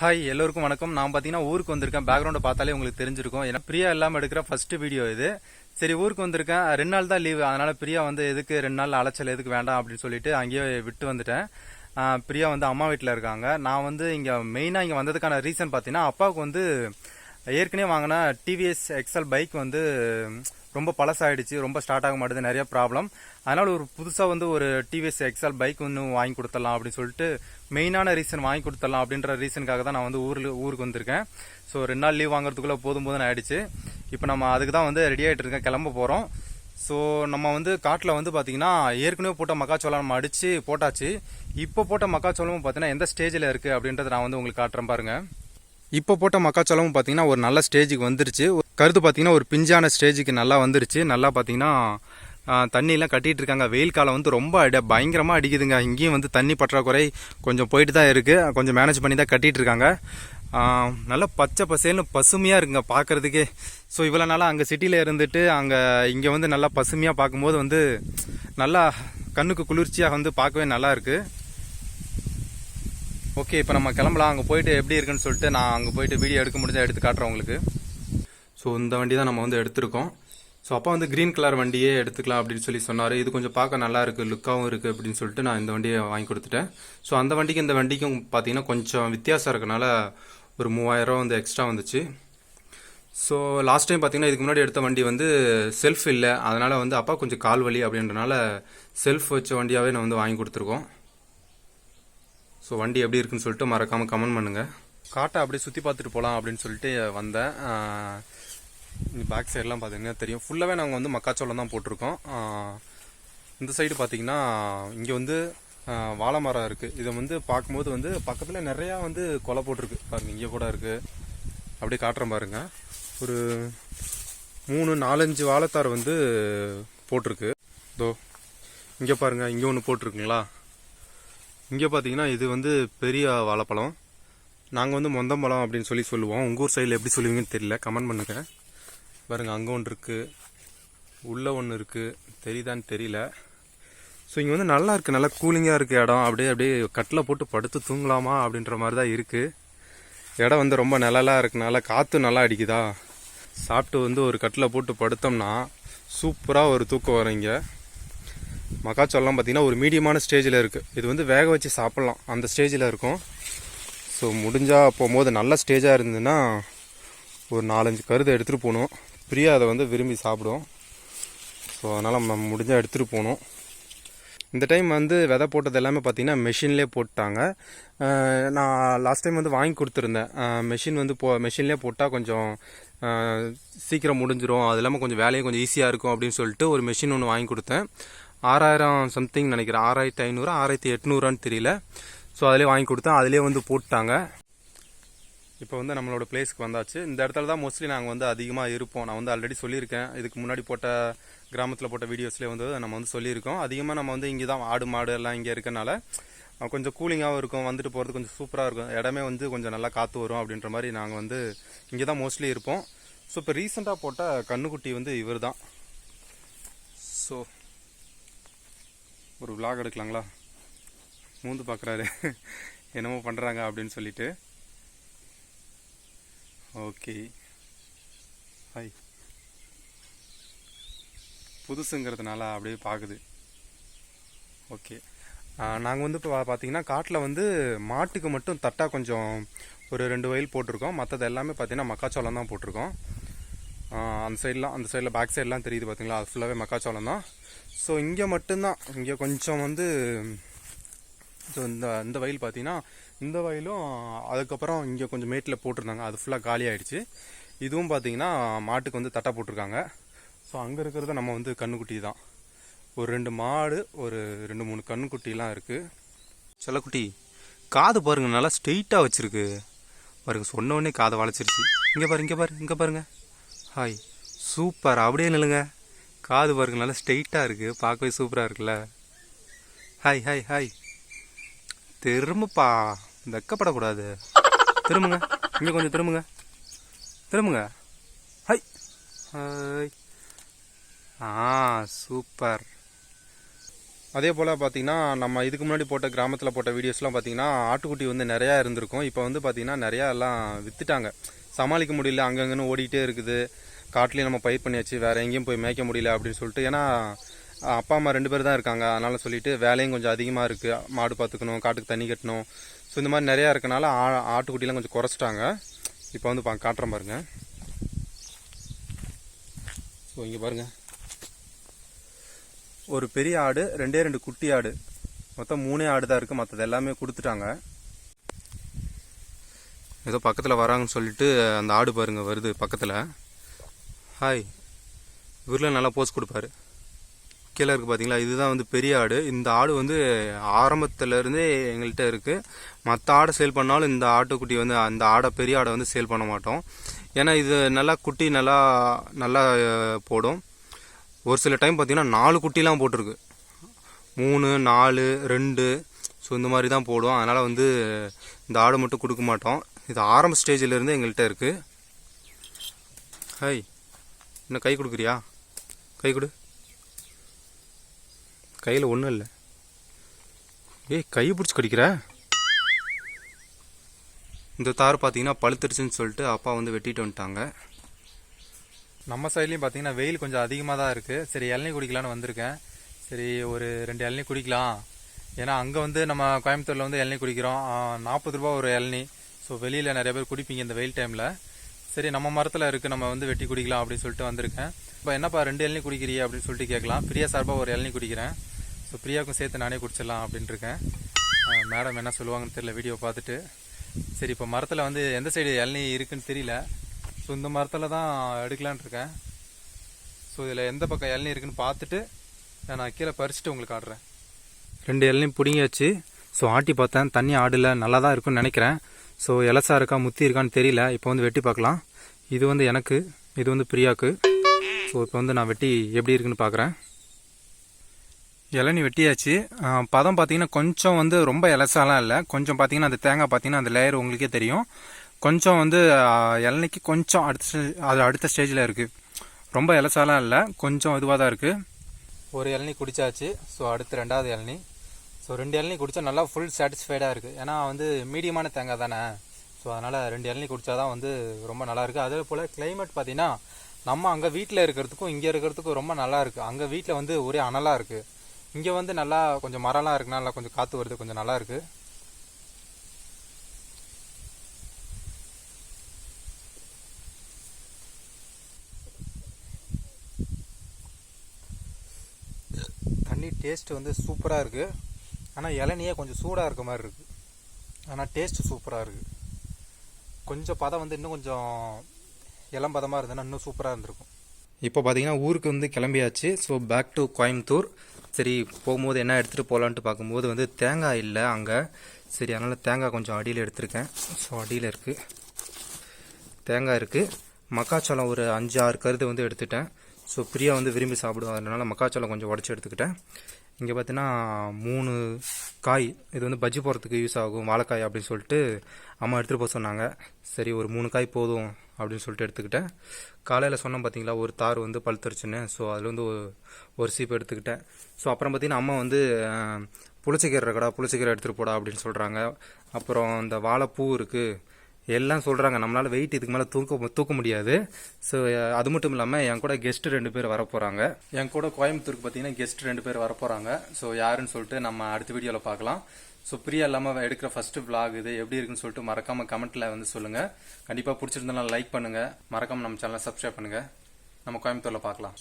Hi எல்லோருக்கும் வணக்கம். நான் பார்த்தீங்கன்னா ஊருக்கு வந்திருக்கேன். பேக்ரவுண்டை பார்த்தாலே உங்களுக்கு தெரிஞ்சிருக்கும். ஏன்னா பிரியா இல்லாமல் எடுக்கிற ஃபர்ஸ்ட் வீடியோ இது. சரி ஊருக்கு வந்திருக்கேன். ரெண்டு நாள் தான் லீவு அதனால பிரியா வந்து எதுக்கு ரெண்டு நாள் அலைச்சல் எதுக்கு வேண்டாம் அப்படின்னு சொல்லிட்டு அங்கேயே விட்டு வந்துட்டேன். பிரியா வந்து அம்மா வீட்டில் இருக்காங்க. நான் வந்து இங்கே மெயினாக இங்கே வந்ததுக்கான ரீசன் பார்த்தீங்கன்னா அப்பாவுக்கு வந்து ஏற்கனவே வாங்கினா டிவிஎஸ் எக்ஸல் பைக் வந்து ரொம்ப பழசாயிடுச்சு ரொம்ப ஸ்டார்ட் ஆக மாட்டேது நிறைய ப்ராப்ளம் அதனால் ஒரு புதுசாக வந்து ஒரு டிவிஎஸ் எக்ஸல் பைக் ஒன்று வாங்கி கொடுத்துடலாம் அப்படின்னு சொல்லிட்டு மெயினான ரீசன் வாங்கி கொடுத்துடலாம் அப்படின்ற ரீசனுக்காக தான் நான் வந்து ஊரில் ஊருக்கு வந்திருக்கேன். ஸோ ரெண்டு நாள் லீவ் வாங்குறதுக்குள்ளே போதும் போதும் ஆயிடுச்சு. இப்போ நம்ம அதுக்கு தான் வந்து ரெடி ஆகிட்டு இருக்கேன் கிளம்ப போகிறோம் ஸோ நம்ம வந்து காட்டில் வந்து பார்த்தீங்கன்னா ஏற்கனவே போட்ட மக்காச்சோளம் நம்ம அடித்து போட்டாச்சு. இப்போ போட்ட மக்காச்சோளமும் பார்த்தீங்கன்னா எந்த ஸ்டேஜில் இருக்குது அப்படின்றத நான் வந்து உங்களுக்கு காட்டுறேன் பாருங்கள் இப்போ போட்ட மக்காச்சோளமும் பார்த்தீங்கன்னா ஒரு நல்ல ஸ்டேஜுக்கு வந்துருச்சு. கருது பார்த்தீங்கன்னா ஒரு பிஞ்சான ஸ்டேஜுக்கு நல்லா வந்துருச்சு. நல்லா பார்த்தீங்கன்னா தண்ணியெலாம் கட்டிகிட்டு இருக்காங்க. வெயில் காலம் வந்து ரொம்ப அடி பயங்கரமாக அடிக்குதுங்க. இங்கேயும் வந்து தண்ணி பற்றாக்குறை கொஞ்சம் போயிட்டு தான் இருக்குது கொஞ்சம் மேனேஜ் பண்ணி தான் கட்டிகிட்டு இருக்காங்க. நல்லா பச்சை பசேல்னு பசுமையாக இருக்குங்க பார்க்கறதுக்கே ஸோ இவ்வளோ நாளாக அங்கே சிட்டியில் இருந்துட்டு அங்கே இங்கே வந்து நல்லா பசுமையாக பார்க்கும்போது வந்து நல்லா கண்ணுக்கு குளிர்ச்சியாக வந்து பார்க்கவே நல்லா இருக்குது ஓகே இப்போ நம்ம கிளம்பலாம். அங்கே போயிட்டு எப்படி இருக்குன்னு சொல்லிட்டு நான் அங்கே போயிட்டு வீடியோ எடுக்க முடிஞ்சால் எடுத்து காட்டுறேன் உங்களுக்கு. ஸோ இந்த வண்டி தான் நம்ம வந்து எடுத்திருக்கோம். ஸோ அப்பா வந்து க்ரீன் கலர் வண்டியே எடுத்துக்கலாம் அப்படின்னு சொல்லி சொன்னார். இது கொஞ்சம் பார்க்க நல்லா இருக்குது லுக்காகவும் இருக்குது அப்படின்னு சொல்லிட்டு நான் இந்த வண்டியை வாங்கி கொடுத்துட்டேன். ஸோ அந்த வண்டிக்கு இந்த வண்டிக்கும் பார்த்தீங்கன்னா கொஞ்சம் வித்தியாசம் இருக்கனால ஒரு மூவாயிரம் வந்து எக்ஸ்ட்ரா வந்துச்சு. ஸோ லாஸ்ட் டைம் பார்த்தீங்கன்னா இதுக்கு முன்னாடி எடுத்த வண்டி வந்து செல்ஃப் இல்லை. அதனால் வந்து அப்பா கொஞ்சம் கால் வலி அப்படின்றனால செல்ஃப் வச்ச வண்டியாகவே நான் வந்து வாங்கி கொடுத்துருக்கோம். ஸோ வண்டி எப்படி இருக்குன்னு சொல்லிட்டு மறக்காமல் கமெண்ட் பண்ணுங்கள் காட்டை அப்படியே சுற்றி பார்த்துட்டு போகலாம் அப்படின்னு சொல்லிட்டு வந்தேன். பேக் சைடெலாம் பார்த்தீங்கன்னா தெரியும். ஃபுல்லாகவே நாங்கள் வந்து மக்காச்சோளம் தான் போட்டிருக்கோம். இந்த சைடு பார்த்தீங்கன்னா இங்கே வந்து வாழை மரம் இருக்குது இதை வந்து பார்க்கும்போது வந்து பக்கத்தில் நிறையா வந்து கொலை போட்டிருக்கு. பாருங்க இங்கே கூட இருக்குது அப்படியே காட்டுறேன் பாருங்க. ஒரு மூணு நாலஞ்சு வாழைத்தார் வந்து போட்டிருக்கு. இதோ இங்கே பாருங்கள் இங்கே ஒன்று போட்டிருக்குங்களா? இங்கே பார்த்தீங்கன்னா இது வந்து பெரிய வாழைப்பழம். நாங்கள் வந்து மொந்தம்பழம் அப்படின்னு சொல்லி சொல்லுவோம். உங்கள் ஊர் சைடில் எப்படி சொல்லுவீங்கன்னு தெரியல. கமெண்ட் பண்ணுங்க. பாருங்க அங்கே ஒன்று இருக்குது உள்ளே ஒன்று இருக்குது தெரியுதான்னு தெரியல. ஸோ இங்கே வந்து நல்லா இருக்குது நல்லா கூலிங்காக இருக்குது இடம். அப்படியே அப்படியே கட்டில் போட்டு படுத்து தூங்கலாமா அப்படின்ற மாதிரி தான் இருக்குது இடம் வந்து ரொம்ப நிழலாக இருக்கனால காற்று நல்லா அடிக்குதா? சாப்பிட்டு வந்து ஒரு கட்டில் போட்டு படுத்தோம்னா சூப்பராக ஒரு தூக்கம் வரும் இங்கே. மக்காச்சோளம் பார்த்தீங்கன்னா ஒரு மீடியமான ஸ்டேஜில் இருக்குது இது வந்து வேக வச்சு சாப்பிட்லாம். அந்த ஸ்டேஜில் இருக்கும். ஸோ முடிஞ்சால் போகும்போது நல்ல ஸ்டேஜாக இருந்ததுன்னா ஒரு நாலஞ்சு கருதை எடுத்துகிட்டு போகணும். பிரியா அதை வந்து விரும்பி சாப்பிடும் ஸோ அதனால் நம்ம முடிஞ்சால் எடுத்துகிட்டு போகணும். இந்த டைம் வந்து விதை போட்டது எல்லாமே பார்த்தீங்கன்னா மெஷின்லேயே போட்டாங்க. நான் லாஸ்ட் டைம் வந்து வாங்கி கொடுத்துருந்தேன். மெஷின் வந்து போ மெஷின்லேயே போட்டால் கொஞ்சம் சீக்கிரம் முடிஞ்சிடும் அது இல்லாமல் கொஞ்சம் வேலையும் கொஞ்சம் ஈஸியாக இருக்கும் அப்படின்னு சொல்லிட்டு ஒரு மெஷின் ஒன்று வாங்கி கொடுத்தேன். ஆறாயிரம் சம்திங் நினைக்கிறேன். ஆறாயிரத்தி ஐநூறு ஆறாயிரத்தி எட்நூறான்னு தெரியல. ஸோ அதிலே வாங்கி கொடுத்தேன். அதிலே வந்து போட்டாங்க. இப்போ வந்து நம்மளோட பிளேஸ்க்கு வந்தாச்சு. இந்த இடத்துல தான் மோஸ்ட்லி நாங்கள் வந்து அதிகமாக இருப்போம். நான் வந்து ஆல்ரெடி சொல்லியிருக்கேன். இதுக்கு முன்னாடி போட்ட கிராமத்தில் போட்ட வீடியோஸ்லேயே வந்து நம்ம வந்து சொல்லியிருக்கோம். அதிகமாக நம்ம வந்து இங்கே தான் ஆடு மாடு எல்லாம் இங்கே இருக்கனால கொஞ்சம் கூலிங்காகவும் இருக்கும். வந்துட்டு போகிறது கொஞ்சம் சூப்பராக இருக்கும். இடமே வந்து கொஞ்சம் நல்லா காற்று வரும் அப்படின்ற மாதிரி நாங்கள் வந்து இங்கே தான் மோஸ்ட்லி இருப்போம். ஸோ இப்போ ரீசெண்டாக போட்ட கண்ணுக்குட்டி வந்து இவர் தான் ஸோ ஒரு விலாக் எடுக்கலாங்களா? மூந்து பார்க்குறாரு என்னமோ பண்ணுறாங்க அப்படின்னு சொல்லிட்டு. ஓகே. ஹாய். புதுசுங்கிறதுனால அப்படியே பார்க்குது ஓகே. நாங்கள் வந்து இப்போ பார்த்தீங்கன்னா காட்டில் வந்து மாட்டுக்கு மட்டும் தட்டாக கொஞ்சம் ஒரு ரெண்டு வயல் போட்டிருக்கோம். மற்றது எல்லாமே பார்த்தீங்கன்னா மக்காச்சோளம் தான் போட்டிருக்கோம். அந்த சைட்லாம் அந்த சைடில் பேக் சைட்லாம் தெரியுது பார்த்தீங்களா அது ஃபுல்லாகவே மக்காச்சோளம் தான். ஸோ இங்கே மட்டும்தான். இங்கே கொஞ்சம் வந்து ஸோ இந்த இந்த வயல் பார்த்தீங்கன்னா இந்த வயலும் அதுக்கப்புறம் இங்கே கொஞ்சம் மேட்டில் போட்டிருந்தாங்க. அது ஃபுல்லாக காலி ஆயிடுச்சு. இதுவும் பார்த்தீங்கன்னா மாட்டுக்கு வந்து தட்டை போட்டிருக்காங்க. ஸோ அங்கே இருக்கிறத நம்ம வந்து கண்ணுக்குட்டி தான். ஒரு ரெண்டு மாடு ஒரு ரெண்டு மூணு கண்ணுக்குட்டிலாம் இருக்குது செல்லக்குட்டி காது பாருங்க நல்லா ஸ்ட்ரெயிட்டாக வச்சுருக்கு. பாருங்க சொன்ன உடனே காதை வளைச்சிருச்சு. இங்கே பாரு இங்கே பாரு இங்கே பாருங்கள் ஹாய் சூப்பர். அப்படியே நில்லுங்க. காது பாருங்க நல்லா ஸ்ட்ரெயிட்டாக இருக்குது பார்க்கவே சூப்பராக இருக்குல்ல. Hi hi hi. திரும்பப்பா. வெக்கப்படக்கூடாது. திரும்புங்க. இங்கே கொஞ்சம் திரும்புங்க. திரும்புங்க. Hi hi. ஆ சூப்பர். அதே போல் பார்த்தீங்கன்னா நம்ம இதுக்கு முன்னாடி போட்ட கிராமத்தில் போட்ட வீடியோஸ்லாம் பார்த்தீங்கன்னா ஆட்டுக்குட்டி வந்து நிறையா இருந்திருக்கும். இப்போ வந்து பார்த்தீங்கன்னா நிறையா எல்லாம் விற்றுட்டாங்க சமாளிக்க முடியல. அங்கங்கன்னு ஓடிக்கிட்டே இருக்குது. காட்டிலையும் நம்ம பயிர் பண்ணியாச்சு வேறு எங்கேயும் போய் மேய்க்க முடியல அப்படின்னு சொல்லிட்டு ஏன்னா அப்பா அம்மா ரெண்டு பேர் தான் இருக்காங்க. அதனால் சொல்லிட்டு வேலையும் கொஞ்சம் அதிகமாக இருக்குது மாடு பார்த்துக்கணும் காட்டுக்கு தண்ணி கட்டணும். ஸோ இந்த மாதிரி நிறையா இருக்கனால ஆ ஆட்டுக்குட்டிலாம் கொஞ்சம் குறைச்சிட்டாங்க. இப்போ வந்து பா காட்டுறேன் பாருங்க. ஸோ இங்கே பாருங்கள் ஒரு பெரிய ஆடு ரெண்டே ரெண்டு குட்டி ஆடு. மொத்தம் மூணே ஆடு தான் இருக்குது மற்றது எல்லாமே கொடுத்துட்டாங்க. ஏதோ பக்கத்தில் வராங்கன்னு சொல்லிட்டு அந்த ஆடு பாருங்கள் வருது பக்கத்தில். ஹாய் இவரில் நல்லா போஸ் கொடுப்பாரு. கீழே இருக்குது பார்த்தீங்களா இதுதான் வந்து பெரிய ஆடு. இந்த ஆடு வந்து ஆரம்பத்துலேருந்தே எங்கள்கிட்ட இருக்குது மற்ற ஆடை சேல் பண்ணாலும் இந்த ஆட்டுக்குட்டி வந்து அந்த ஆடை பெரிய ஆடை வந்து சேல் பண்ண மாட்டோம். ஏன்னா இது நல்லா குட்டி நல்லா நல்லா போடும். ஒரு சில டைம் பார்த்திங்கன்னா நாலு குட்டிலாம் போட்டிருக்கு. மூணு நாலு ரெண்டு. ஸோ இந்த மாதிரி தான் போடும். அதனால் வந்து இந்த ஆடு மட்டும் கொடுக்க மாட்டோம். இது ஆரம்ப ஸ்டேஜிலேருந்து எங்கள்கிட்ட இருக்குது ஹாய் இன்னும் கை கொடுக்குறியா? கை கொடு. கையில் ஒன்றும் இல்லை. ஏய் கை பிடிச்சி கடிக்கிற? இந்த தார் பார்த்தீங்கன்னா பழுத்துருச்சுன்னு சொல்லிட்டு அப்பா வந்து வெட்டிட்டு வந்துட்டாங்க. நம்ம சைட்லேயும் பார்த்தீங்கன்னா வெயில் கொஞ்சம் அதிகமாக தான் இருக்குது சரி இளநீ குடிக்கலான்னு வந்திருக்கேன். சரி ஒரு ரெண்டு இளநீ குடிக்கலாம். ஏன்னா அங்கே வந்து நம்ம கோயம்புத்தூரில் வந்து இளநீ குடிக்கிறோம். நாற்பது ரூபா ஒரு இளநீ. ஸோ வெளியில் நிறைய பேர் குடிப்பீங்க இந்த வெயில் டைமில் சரி நம்ம மரத்தில் இருக்குது நம்ம வந்து வெட்டி குடிக்கலாம் அப்படின்னு சொல்லிட்டு வந்திருக்கேன். இப்போ என்னப்பா ரெண்டு இளநீ குடிக்கிறியே அப்படின்னு சொல்லிட்டு கேட்கலாம். பிரியா சார்பாக ஒரு இளநீ குடிக்கிறேன். ஸோ பிரியாவுக்கும் சேர்த்து நானே குடிச்சிடலாம் அப்படின்ட்டு இருக்கேன். மேடம் என்ன சொல்லுவாங்கன்னு தெரியல வீடியோ பார்த்துட்டு. சரி இப்போ மரத்தில் வந்து எந்த சைடு இளநீ இருக்குன்னு தெரியல. ஸோ இந்த மரத்தில் தான் எடுக்கலான்னு இருக்கேன். ஸோ இதில் எந்த பக்கம் இளநீ இருக்குன்னு பார்த்துட்டு நான் கீழே பறிச்சுட்டு உங்களுக்கு ஆடுறேன் ரெண்டு இளநீ பிடிங்கியாச்சு. ஸோ ஆட்டி பார்த்தேன். தண்ணி ஆடல. நல்லா தான் இருக்கும்னு நினைக்கிறேன். ஸோ இலசா இருக்கா முத்தி இருக்கான்னு தெரியல. இப்போ வந்து வெட்டி பார்க்கலாம். இது வந்து எனக்கு இது வந்து பிரியாக்கு. ஸோ இப்போ வந்து நான் வெட்டி எப்படி இருக்குன்னு பார்க்குறேன் இளநீ வெட்டியாச்சு. பதம் பார்த்தீங்கன்னா கொஞ்சம் வந்து ரொம்ப இலசாலாம் இல்லை. கொஞ்சம் பார்த்தீங்கன்னா அந்த தேங்காய் பார்த்தீங்கன்னா அந்த லேயர் உங்களுக்கே தெரியும். கொஞ்சம் வந்து இளநிக்கு கொஞ்சம் அடுத்த அது அடுத்த ஸ்டேஜில் இருக்குது ரொம்ப இலசாலாம் இல்லை. கொஞ்சம் இதுவாக தான் இருக்குது ஒரு இளநீ குடிச்சாச்சு. ஸோ அடுத்து ரெண்டாவது இளநீ. ஸோ ரெண்டு இளநீ குடித்தா நல்லா ஃபுல் சாட்டிஸ்ஃபைடாக இருக்குது ஏன்னா வந்து மீடியமான தேங்காய் தானே. ஸோ அதனால் ரெண்டு இளநீ குடிச்சாதான் வந்து ரொம்ப நல்லாயிருக்கு. அதே போல் கிளைமேட் பார்த்தீங்கன்னா நம்ம அங்கே வீட்டில் இருக்கிறதுக்கும் இங்கே இருக்கிறதுக்கும் ரொம்ப நல்லா இருக்குது அங்கே வீட்டில் வந்து ஒரே அனலாக இருக்குது இங்கே வந்து நல்லா கொஞ்சம் மரம்லாம் இருக்குனால நல்லா கொஞ்சம் காற்று வருது கொஞ்சம் நல்லா இருக்குது தண்ணி டேஸ்ட் வந்து சூப்பராக இருக்குது ஆனால் இளநியே கொஞ்சம் சூடாக இருக்க மாதிரி இருக்குது ஆனால் டேஸ்ட் சூப்பராக இருக்குது கொஞ்சம் பதம் வந்து இன்னும் கொஞ்சம் இளம் பதமாக இருந்ததுன்னா இன்னும் சூப்பராக இருந்திருக்கும். இப்போ பார்த்தீங்கன்னா ஊருக்கு வந்து கிளம்பியாச்சு. ஸோ பேக் டு கோயம்புத்தூர் சரி போகும்போது என்ன எடுத்துகிட்டு போகலான்ட்டு பார்க்கும்போது வந்து தேங்காய் இல்லை அங்கே. சரி அதனால் தேங்காய் கொஞ்சம் அடியில் எடுத்திருக்கேன். ஸோ அடியில் இருக்குது தேங்காய் இருக்குது மக்காச்சோளம் ஒரு அஞ்சு ஆறு கருது வந்து எடுத்துட்டேன். ஸோ பிரியா வந்து விரும்பி சாப்பிடுவோம் அதனால் மக்காச்சோளம் கொஞ்சம் உடச்சி எடுத்துக்கிட்டேன். இங்கே பார்த்தீங்கன்னா மூணு காய். இது வந்து பஜ்ஜி போகிறதுக்கு யூஸ் ஆகும் வாழைக்காய் அப்படின்னு சொல்லிட்டு அம்மா எடுத்துகிட்டு போக சொன்னாங்க. சரி ஒரு மூணு காய் போதும் அப்படின்னு சொல்லிட்டு எடுத்துக்கிட்டேன். காலையில் சொன்னோம் பார்த்தீங்களா ஒரு தார் வந்து பழுத்துருச்சுன்னு. ஸோ அதில் வந்து ஒரு- சீப்பு எடுத்துக்கிட்டேன். ஸோ அப்புறம் பார்த்தீங்கன்னா அம்மா வந்து புளிச்சக்கீரை இருக்கடா புளிச்சக்கீரை எடுத்துகிட்டு போடா அப்படின்னு சொல்கிறாங்க அப்புறம் இந்த வாழைப்பூ இருக்குது எல்லாம் சொல்கிறாங்க நம்மளால் வெயிட் இதுக்கு மேலே தூக்க தூக்க முடியாது. ஸோ அது மட்டும் இல்லாமல் என் கூட கெஸ்ட்டு ரெண்டு பேர் வர போகிறாங்க என் கூட கோயம்புத்தூருக்கு பார்த்தீங்கன்னா கெஸ்ட் ரெண்டு பேர் வர போகிறாங்க ஸோ யாருன்னு சொல்லிட்டு நம்ம அடுத்த வீடியோவில் பார்க்கலாம். ஸோ பிரியா இல்லாமல் எடுக்கிற ஃபஸ்ட்டு விளாக் இது எப்படி இருக்குன்னு சொல்லிட்டு மறக்காமல் கமெண்ட்டில் வந்து சொல்லுங்கள் கண்டிப்பாக பிடிச்சிருந்தாலும் லைக் பண்ணுங்கள் மறக்காமல் நம்ம சேனலை சப்ஸ்கிரைப் பண்ணுங்கள் நம்ம கோயம்புத்தூரில் பார்க்கலாம்.